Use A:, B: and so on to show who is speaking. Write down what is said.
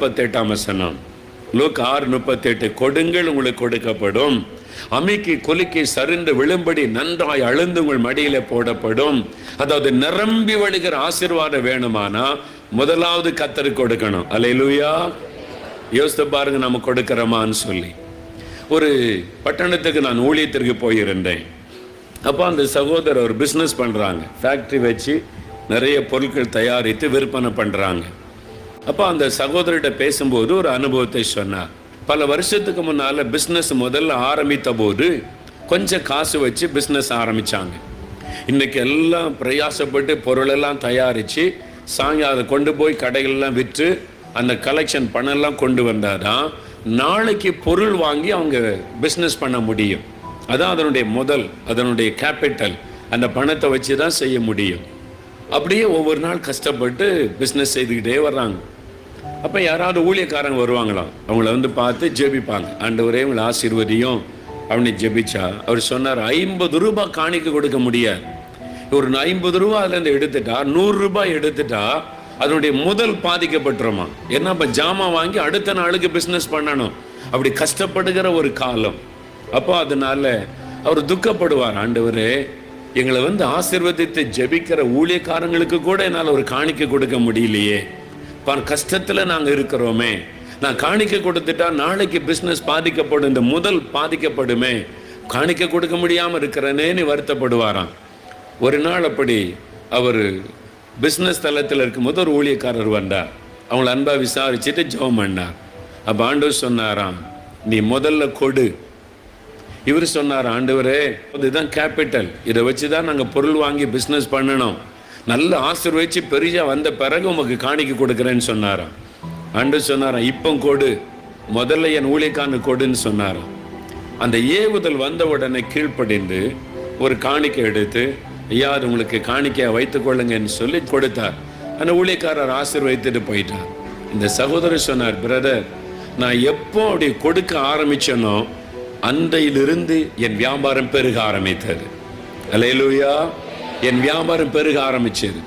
A: முப்பத்தெட்டாம் வசனம். லூக் ஆறு முப்பத்தெட்டு கொடுங்கள் உங்களுக்கு கொடுக்கப்படும். அமைக்கு கொலுக்கி சரிந்து விழும்படி நன்றாய் அழுந்து உங்கள் மடியில போடப்படும். அதாவது நிரம்பி வழிகிற ஆசீர்வாதம் வேணுமானா முதலாவது கத்தருக்கு கொடுக்கணும். அல்லேலூயா. யோசித்து பாருங்க நம்ம கொடுக்கிறோமான்னு சொல்லி. ஒரு பட்டணத்துக்கு நான் ஊழியத்திற்கு போயிருந்தேன். அப்போ அந்த சகோதரர் ஒரு பிஸ்னஸ் பண்ணுறாங்க ஃபேக்ட்ரி வச்சு நிறைய பொருட்கள் தயாரித்து விற்பனை பண்ணுறாங்க அப்போ அந்த சகோதரர்கிட்ட பேசும்போது ஒரு அனுபவத்தை சொன்னார். பல வருஷத்துக்கு முன்னால் பிஸ்னஸ் முதல்ல ஆரம்பித்த போது கொஞ்சம் காசு வச்சு பிஸ்னஸ் ஆரம்பித்தாங்க இன்னைக்கு எல்லாம் பிரயாசப்பட்டு பொருளெல்லாம் தயாரித்து சாயங்காலம் கொண்டு போய் கடைகள்லாம் விற்று அந்த கலெக்ஷன் பணம்லாம் கொண்டு வந்தால் தான் நாளைக்கு பொருள் வாங்கி அவங்க பிஸ்னஸ் பண்ண முடியும். அதான் அதனுடைய முதல் அதனுடைய கேபிட்டல் அந்த பணத்தை வச்சு தான் செய்ய முடியும். அப்படியே ஒவ்வொரு நாள் கஷ்டப்பட்டு பிஸ்னஸ் செய்துக்கிட்டே வர்றாங்க. அப்போ யாராவது ஊழியக்காரங்க வருவாங்களாம் அவங்கள வந்து பார்த்து ஜெபிப்பாங்க. ஆண்டவரே உங்களை ஆசீர்வதியும். அப்படின்னு ஜெபிச்சா அவர் சொன்னார் ஐம்பது ரூபாய் காணிக்க கொடுக்க முடியாது. ஒரு ஐம்பது ரூபா அதுலேருந்து எடுத்துட்டா நூறு ரூபாய் எடுத்துட்டா அதனுடைய முதல் பாதிக்கப்பட்டுருமா? ஏன்னா இப்போ ஜாமான் வாங்கி அடுத்த நாளுக்கு பிஸ்னஸ் பண்ணணும்? அப்படி கஷ்டப்படுகிற ஒரு காலம். அப்போ அதனால அவர் துக்கப்படுவார் ஆண்டவரே எங்களை வந்து ஆசிர்வதித்து ஜெபிக்கிற ஊழியக்காரங்களுக்கு கூட என்னால் ஒரு காணிக்க கொடுக்க முடியலையே. கஷ்டத்தில் நாங்கள் இருக்கிறோமே. நான் காணிக்க கொடுத்துட்டா நாளைக்கு பிஸ்னஸ் பாதிக்கப்படும் இந்த முதல் பாதிக்கப்படுமே. காணிக்க கொடுக்க முடியாமல் இருக்கிறனேன்னு வருத்தப்படுவாராம். ஒரு நாள் அப்படி அவர் பிஸ்னஸ் தளத்தில் இருக்கும்போது ஒரு ஊழியக்காரர் வந்தார். அவங்கள அன்பாக விசாரிச்சுட்டு ஜெபம் பண்ணார். அப்போ ஆண்டவர் சொன்னாராம் நீ முதல்ல கொடு. இவர் சொன்னார் ஆண்டவரே இதுதான் கேபிட்டல் இதை வச்சு தான் நாங்கள் பொருள் வாங்கி பிஸ்னஸ் பண்ணணும். நல்ல ஆசீர்வதிச்சு பெரிய வந்த பிறகு உமக்கு காணிக்க கொடுக்குறேன்னு சொன்னாராம். அன்று சொன்னாராம் இப்போ கொடு. முதல்ல என் ஊழியக்கான கொடுன்னு சொன்னாராம். அந்த ஏவுதல் வந்த உடனே கீழ்ப்படிந்து ஒரு காணிக்கை எடுத்து ஐயா அது உங்களுக்கு காணிக்கையை வைத்துக் கொள்ளுங்கன்னு சொல்லி கொடுத்தார். அந்த ஊழியக்காரர் ஆசீர்வதித்துட்டு போயிட்டார். இந்த சகோதரர் சொன்னார் பிரதர் நான் எப்போ அப்படி கொடுக்க ஆரம்பிச்சேனோ அன்றையிலிருந்து என் வியாபாரம் பெருக ஆரம்பித்தது. அலையலூயா என் வியாபாரம் பெருக ஆரம்பிச்சது.